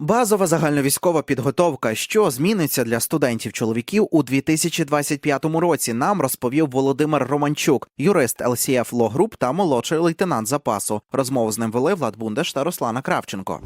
Базова загальновійськова підготовка, що зміниться для студентів чоловіків у 2025 році, нам розповів Володимир Романчук, юрист LCF Law Group та молодший лейтенант запасу. Розмову з ним вели Влад Бундеш та Руслана Кравченко.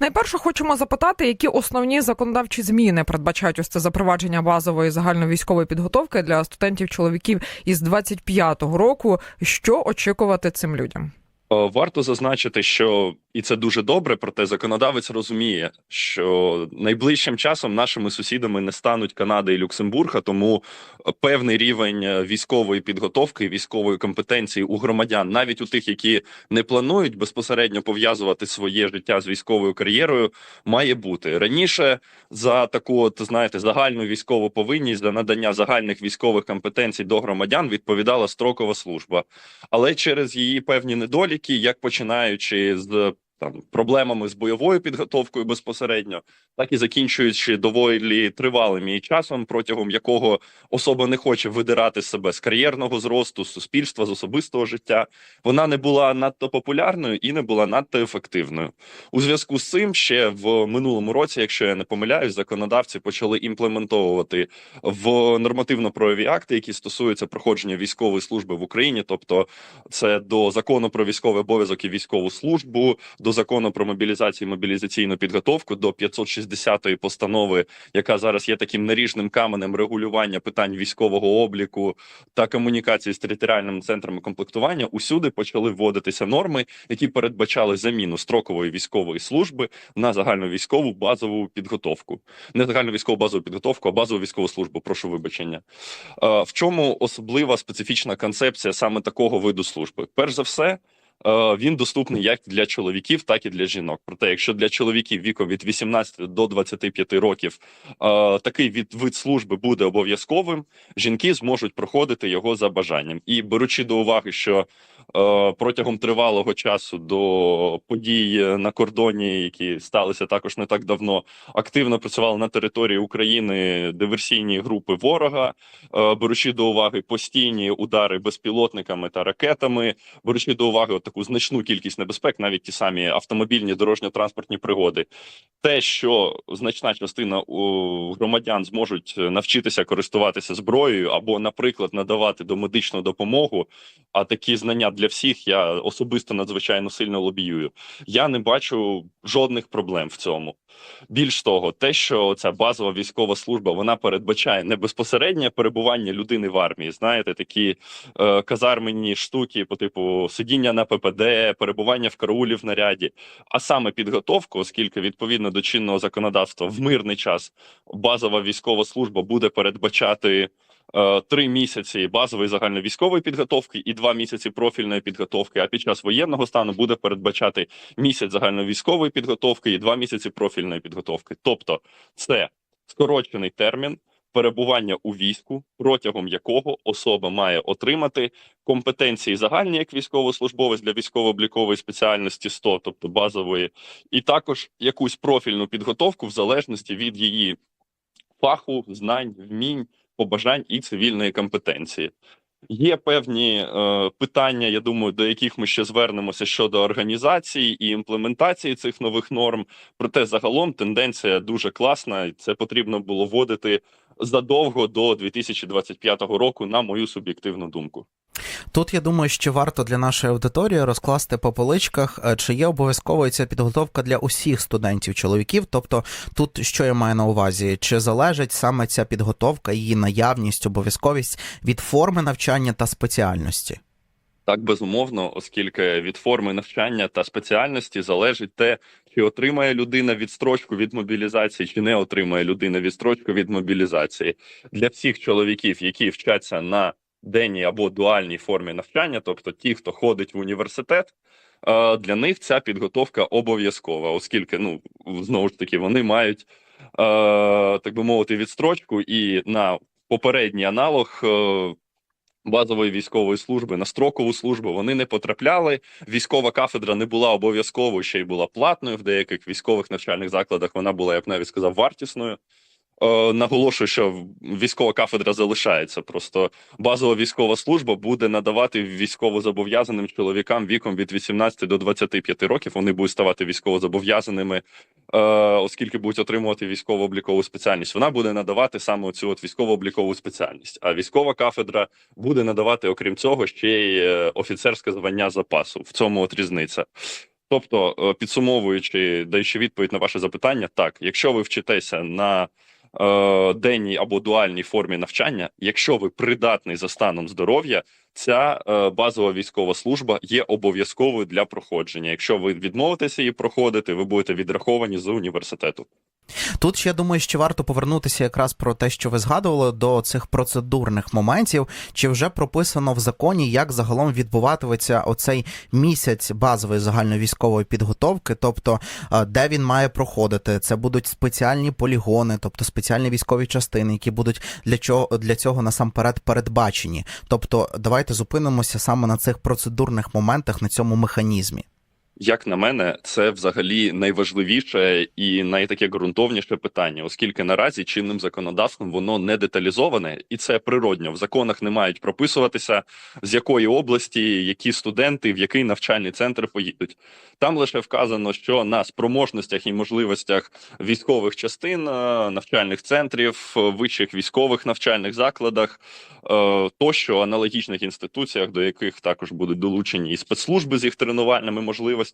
Найперше хочемо запитати, які основні законодавчі зміни передбачають ось це запровадження базової загальновійськової підготовки для студентів чоловіків із 25-го року. Що очікувати цим людям? Е, Варто зазначити, що і це дуже добре, проте законодавець розуміє, що найближчим часом нашими сусідами не стануть Канада і Люксембург, а тому е, певний рівень е, військової підготовки, військової компетенції у громадян, навіть у тих, які не планують безпосередньо пов'язувати своє життя з військовою кар'єрою, має бути. Раніше за таку, от знаєте, загальну військову повинність за надання загальних військових компетенцій до громадян відповідала строкова служба. Але через її певні недоліки, як починаючи з там проблемами з бойовою підготовкою безпосередньо, так і закінчуючи доволі тривалим її часом, протягом якого особа не хоче видирати себе з кар'єрного зросту, з суспільства, з особистого життя. Вона не була надто популярною і не була надто ефективною. У зв'язку з цим ще в минулому році, якщо я не помиляюсь, законодавці почали імплементовувати в нормативно-правові акти, які стосуються проходження військової служби в Україні, тобто це до закону про військовий обов'язок і військову службу, до закону про мобілізацію і мобілізаційну підготовку, до 560-ї постанови, яка зараз є таким наріжним каменем регулювання питань військового обліку та комунікації з територіальними центрами комплектування. Усюди почали вводитися норми, які передбачали заміну строкової військової служби на загальну військову базову підготовку, не загальну військову базову підготовку, а базову військову службу. Прошу вибачення. Е, В чому особлива специфічна концепція саме такого виду служби? Перш за все, він доступний як для чоловіків, так і для жінок. Проте, якщо для чоловіків віком від 18 до 25 років е, такий від вид служби буде обов'язковим, жінки зможуть проходити його за бажанням. І беручи до уваги, що е, протягом тривалого часу до подій на кордоні, які сталися також не так давно, активно працювали на території України диверсійні групи ворога, е, беручи до уваги постійні удари безпілотниками та ракетами, беручи до уваги таку значну кількість небезпек, навіть ті самі автомобільні дорожньо-транспортні пригоди, те, що значна частина у громадян зможуть навчитися користуватися зброєю або, наприклад, надавати домедичну допомогу. А такі знання для всіх я особисто надзвичайно сильно лобіюю. Я не бачу жодних проблем в цьому. Більш того, те, що ця базова військова служба вона передбачає не безпосереднє перебування людини в армії. Знаєте, такі е, казарменні штуки, по типу сидіння на ППД, перебування в караулі в наряді, а саме підготовку, оскільки відповідно до чинного законодавства в мирний час базова військова служба буде передбачати. е, Три місяці базової загальновійськової підготовки і два місяці профільної підготовки. А під час воєнного стану буде передбачати місяць загальновійськової підготовки і два місяці профільної підготовки. Тобто, це скорочений термін перебування у війську, протягом якого особа має отримати компетенції загальні як військовослужбовець для військово-облікової спеціальності 100, тобто базової, і також якусь профільну підготовку в залежності від її фаху, знань, вмінь, побажань і цивільної компетенції. Є певні е, питання, я думаю, до яких ми ще звернемося щодо організації і імплементації цих нових норм. Проте загалом тенденція дуже класна, і це потрібно було вводити задовго до 2025 року, на мою суб'єктивну думку. Тут я думаю, що варто для нашої аудиторії розкласти по поличках, е, чи є обов'язковою ця підготовка для усіх студентів чоловіків. Тобто, тут що я маю на увазі, чи залежить саме ця підготовка, її наявність, обов'язковість від форми навчання та спеціальності? Так, безумовно, оскільки від форми навчання та спеціальності залежить те, чи отримає людина відстрочку від мобілізації, чи не отримає людина відстрочку від мобілізації. Для всіх чоловіків, які вчаться на денній або дуальній формі навчання, тобто ті, хто ходить в університет, е, для них ця підготовка обов'язкова, оскільки ну знову ж таки вони мають е, так би мовити відстрочку і на попередній аналог. Базової військової служби на строкову службу вони не потрапляли. Військова кафедра не була обов'язковою, ще й була платною. В деяких військових навчальних закладах вона була, я б навіть сказав, вартісною. Е, Наголошую, що військова кафедра залишається. Просто базова військова служба буде надавати військовозобов'язаним чоловікам віком від 18 до 25 років. Вони будуть ставати військовозобов'язаними, е, оскільки будуть отримувати військово-облікову спеціальність. Вона буде надавати саме цю от військово-облікову спеціальність. А військова кафедра буде надавати, окрім цього, ще й е, офіцерське звання запасу. В цьому от різниця. Тобто, підсумовуючи, даючи відповідь на ваше запитання, так, якщо ви вчитеся на е, денній або дуальній формі навчання, якщо ви придатний за станом здоров'я, ця е, базова військова служба є обов'язковою для проходження. Якщо ви відмовитеся її проходити, ви будете відраховані з університету. Тут ще я думаю, що варто повернутися якраз про те, що ви згадували до цих процедурних моментів. Чи вже прописано в законі, як загалом відбуватиметься оцей місяць базової загальновійськової підготовки, тобто е, де він має проходити? Це будуть спеціальні полігони, тобто спеціальні військові частини, які будуть для чого для цього насамперед передбачені. Тобто, давайте зупинимося саме на цих процедурних моментах, на цьому механізмі. Як на мене, це взагалі найважливіше і найтаке ґрунтовніше питання, оскільки наразі чинним законодавством воно не деталізоване, і це природньо. В законах не мають прописуватися з якої області які студенти в який навчальний центр поїдуть. Там лише вказано, що на спроможностях і можливостях військових частин, е, навчальних центрів, е, вищих військових навчальних закладах е, тощо аналогічних інституціях, до яких також будуть долучені і спецслужби з їх тренувальними можливостями,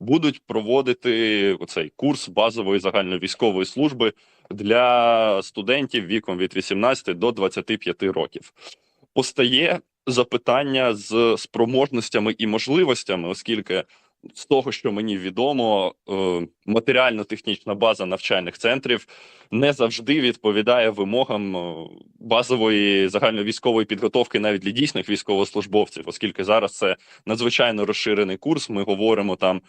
будуть проводити оцей курс базової загальновійськової служби для студентів віком від 18 до 25 років. Постає запитання з спроможностями і можливостями, оскільки з того, що мені відомо, е, матеріально-технічна база навчальних центрів не завжди відповідає вимогам е, базової загальновійськової підготовки навіть для дійсних військовослужбовців, оскільки зараз це надзвичайно розширений курс. Ми говоримо там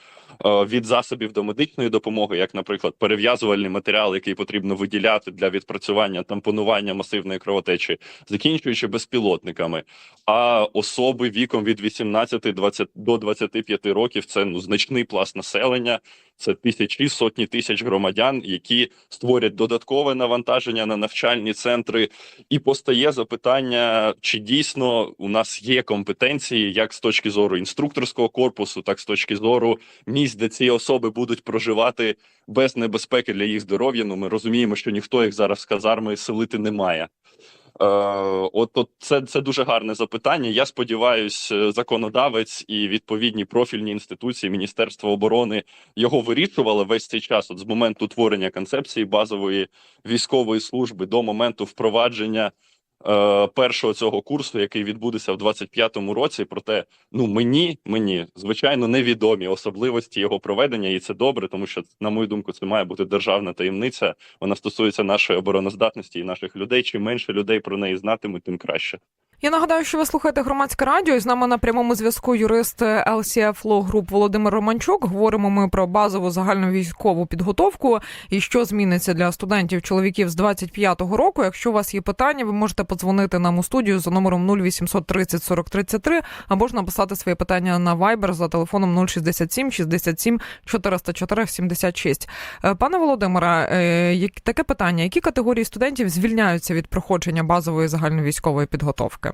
е, від засобів до медичної допомоги, як, наприклад, перев'язувальний матеріал, який потрібно виділяти для відпрацювання тампонування масивної кровотечі, закінчуючи безпілотниками. А особи віком від 18 20 до 25 років це ну значний пласт населення. Це тисячі сотні тисяч громадян, які створять додаткове навантаження на навчальні центри, і постає запитання, чи дійсно у нас є компетенції, як з точки зору інструкторського корпусу, так з точки зору місць, де ці особи будуть проживати без небезпеки для їх здоров'я. Ну ми розуміємо, що ніхто їх зараз з казарми селити не має. Е, от, от це, це дуже гарне запитання. Я сподіваюся, законодавець і відповідні профільні інституції Міністерства оборони його вирішували весь цей час. От з моменту творення концепції базової військової служби до моменту впровадження е, першого цього курсу, який відбудеться в 25-му році. Проте, ну мені мені звичайно невідомі особливості його проведення, і це добре, тому що на мою думку, це має бути державна таємниця. Вона стосується нашої обороноздатності і наших людей. Чим менше людей про неї знатимуть, тим краще. Я нагадаю, що ви слухаєте громадське радіо. і З нами на прямому зв'язку юрист LCF Law Group Володимир Романчук. Говоримо ми про базову загальну військову підготовку і що зміниться для студентів чоловіків з 25-го року. Якщо у вас є питання, ви можете подзвонити нам у студію за номером 0800 30 40 33 або ж написати свої питання на Viber за телефоном 067 67 404 76. Е, Пане Володимире, е, таке питання: які категорії студентів звільняються від проходження базової загальновійськової підготовки?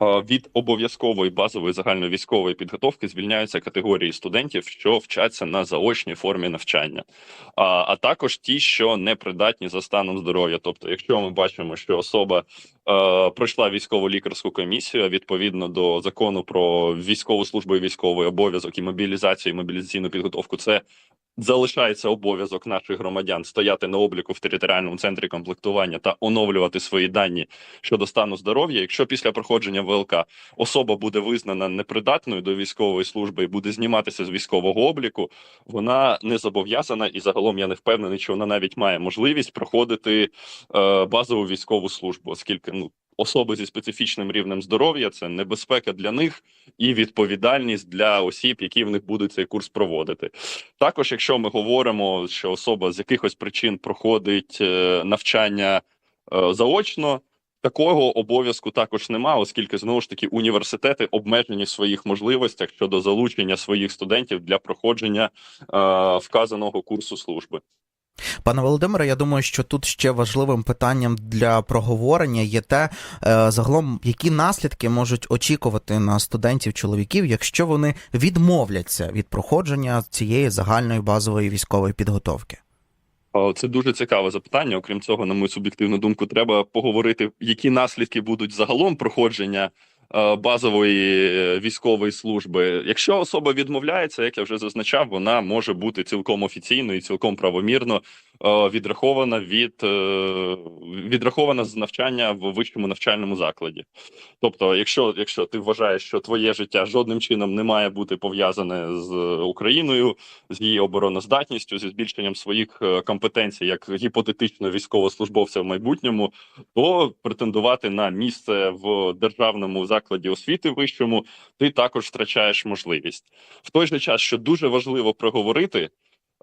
Від обов'язкової базової загальновійськової підготовки звільняються категорії студентів, що вчаться на заочній формі навчання, а, а також ті, що не придатні за станом здоров'я. Тобто, якщо ми бачимо, що особа пройшла військово-лікарську комісію відповідно до закону про військову службу і військовий обов'язок і мобілізацію, і мобілізаційну підготовку, це залишається обов'язок наших громадян стояти на обліку в територіальному центрі комплектування та оновлювати свої дані щодо стану здоров'я. Якщо після проходження ВЛК особа буде визнана непридатною до військової служби і буде зніматися з військового обліку, вона не зобов'язана, і загалом я не впевнений, що вона навіть має можливість проходити е, базову військову службу, оскільки ну. Особи зі специфічним рівнем здоров'я це небезпека для них і відповідальність для осіб, які в них будуть цей курс проводити. Також, якщо ми говоримо, що особа з якихось причин проходить е, навчання е, заочно, такого обов'язку також нема, оскільки знову ж таки університети обмежені в своїх можливостях щодо залучення своїх студентів для проходження е, вказаного курсу служби. Пане Володимире, я думаю, що тут ще важливим питанням для проговорення є те, е, загалом, які наслідки можуть очікувати на студентів чоловіків, якщо вони відмовляться від проходження цієї загальної базової військової підготовки. Це дуже цікаве запитання. Окрім цього, на мою суб'єктивну думку, треба поговорити, які наслідки будуть загалом проходження базової е, військової служби. Якщо особа відмовляється, як я вже зазначав, вона може бути цілком офіційно і цілком правомірно е, відрахована від е, відрахована з навчання в вищому навчальному закладі. Тобто, якщо, якщо ти вважаєш, що твоє життя жодним чином не має бути пов'язане з Україною, з її обороноздатністю, зі збільшенням своїх е, компетенцій як гіпотетичного військовослужбовця в майбутньому, то претендувати на місце в державному закладі освіти вищому ти також втрачаєш можливість. В той же час, що дуже важливо проговорити.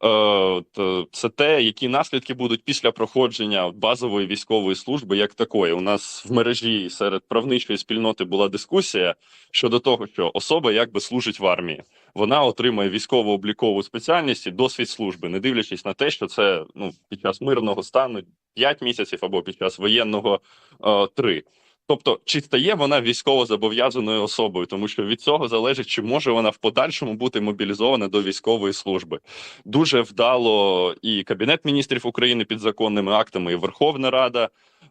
Е, то Це те, які наслідки будуть після проходження базової військової служби, як такої. У нас в мережі серед правничої спільноти була дискусія щодо того, що особа якби служить в армії вона отримає військово-облікову спеціальність і досвід служби, не дивлячись на те, що це ну під час мирного стану 5 місяців або під час воєнного 3. Тобто, чи стає вона військово зобов'язаною особою, тому що від цього залежить, чи може вона в подальшому бути мобілізована до військової служби. Дуже вдало і Кабінет міністрів України підзаконними актами, і Верховна Рада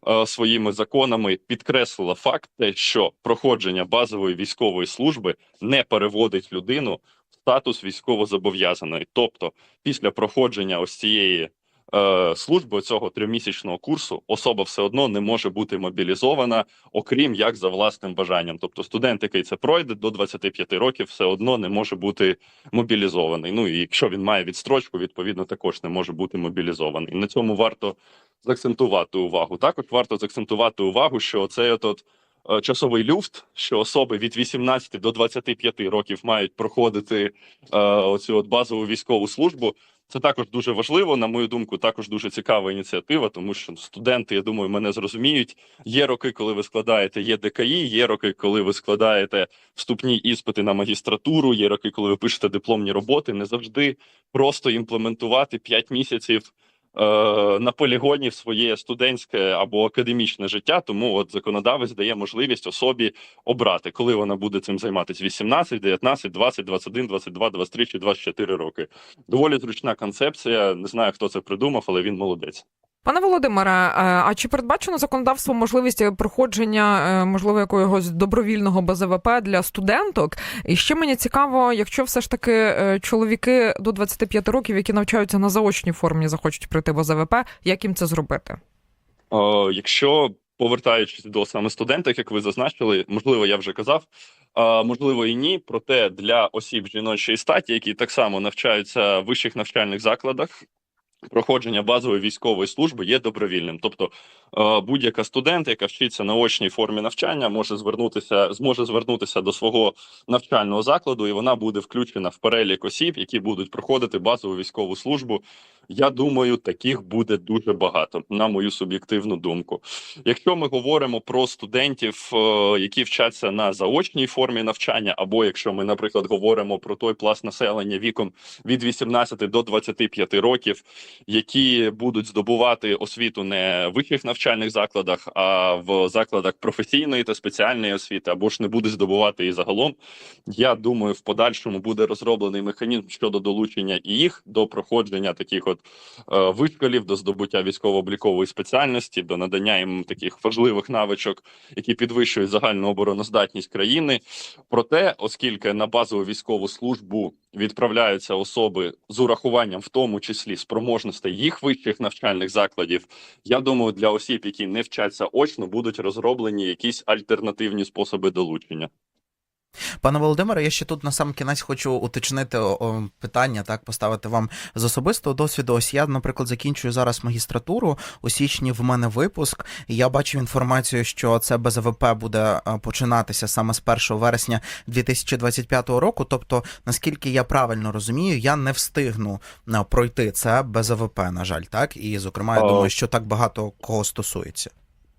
е, своїми законами підкреслила факт, те, що проходження базової військової служби не переводить людину в статус військовозобов'язаної. Тобто, після проходження ось цієї е, служби цього трьохмісячного курсу особа все одно не може бути мобілізована, окрім як за власним бажанням. Тобто, студент, який це пройде до 25 років, все одно не може бути мобілізований. Ну і якщо він має відстрочку, відповідно також не може бути мобілізований. На цьому варто заакцентувати увагу. Також варто заакцентувати увагу, що цей от е, часовий люфт, що особи від 18 до 25 років мають проходити е, оцю от базову військову службу. Це також дуже важливо, на мою думку, також дуже цікава ініціатива, тому що студенти, я думаю, мене зрозуміють. Є роки, коли ви складаєте ЄДКІ, є роки, коли ви складаєте вступні іспити на магістратуру, є роки, коли ви пишете дипломні роботи. Не завжди просто імплементувати 5 місяців на полігоні в своє студентське або академічне життя. Тому от законодавець дає можливість особі обрати, коли вона буде цим займатися: 18, 19, 20, 21, 22, 23 чи 24 роки. Доволі зручна концепція. Не знаю, хто це придумав, але він молодець. Пане Володимире, е, а чи передбачено законодавством можливість проходження е, можливо якогось добровільного БЗВП для студенток? І ще мені цікаво, якщо все ж таки е, чоловіки до 25 років, які навчаються на заочній формі, захочуть пройти БЗВП, як їм це зробити? Е, якщо повертаючись до саме студенток, як ви зазначили, можливо, я вже казав. Можливо і ні, проте для осіб жіночої статі, які так само навчаються в вищих навчальних закладах, проходження базової військової служби є добровільним. Тобто е, будь-яка студент, яка вчиться на очній формі навчання, може звернутися, зможе звернутися до свого навчального закладу, і вона буде включена в перелік осіб, які будуть проходити базову військову службу. Я думаю, таких буде дуже багато, на мою суб'єктивну думку. Якщо ми говоримо про студентів, е, які вчаться на заочній формі навчання, або якщо ми, наприклад, говоримо про той пласт населення віком від 18 до 25 років, які будуть здобувати освіту не в вищих навчальних закладах, а в закладах професійної та спеціальної освіти, або ж не будуть здобувати її загалом. Я думаю, в подальшому буде розроблений механізм щодо долучення і їх до проходження таких от е, вишколів, до здобуття військово-облікової спеціальності, до надання їм таких важливих навичок, які підвищують загальну обороноздатність країни. Проте, оскільки на базову військову службу відправляються особи з урахуванням, в тому числі спроможностей їх вищих навчальних закладів, я думаю, для осіб, які не вчаться очно, будуть розроблені якісь альтернативні способи долучення. Пане Володимире, я ще тут на сам кінець хочу уточнити питання, так поставити вам з особистого досвіду. Ось я, наприклад, закінчую зараз магістратуру. У січні в мене випуск. і Я бачу інформацію, що це БЗВП буде починатися саме з 1 вересня 2025 року. Тобто, наскільки я правильно розумію, я не встигну пройти це БЗВП, на жаль, так і зокрема, я думаю, що так багато кого стосується.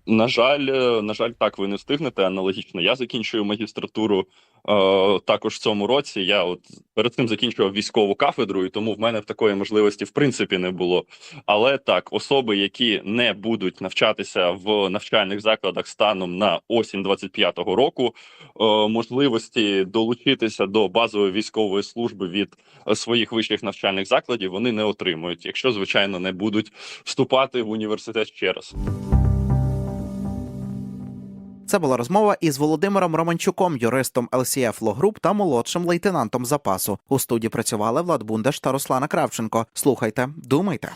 На жаль, е, на жаль, так ви не встигнете. Аналогічно, я закінчую магістратуру Е, також в цьому році я от перед цим закінчував військову кафедру, і тому в мене в такої можливості в принципі не було. Але так, особи, які не будуть навчатися в навчальних закладах станом на осінь 25-го року, е, можливості долучитися до базової військової служби від своїх вищих навчальних закладів вони не отримують, якщо звичайно не будуть вступати в університет ще раз. Це була розмова із Володимиром Романчуком, юристом LCF Law Group та молодшим лейтенантом запасу. У студії працювали Влад Бундаш та Руслана Кравченко. Слухайте, думайте.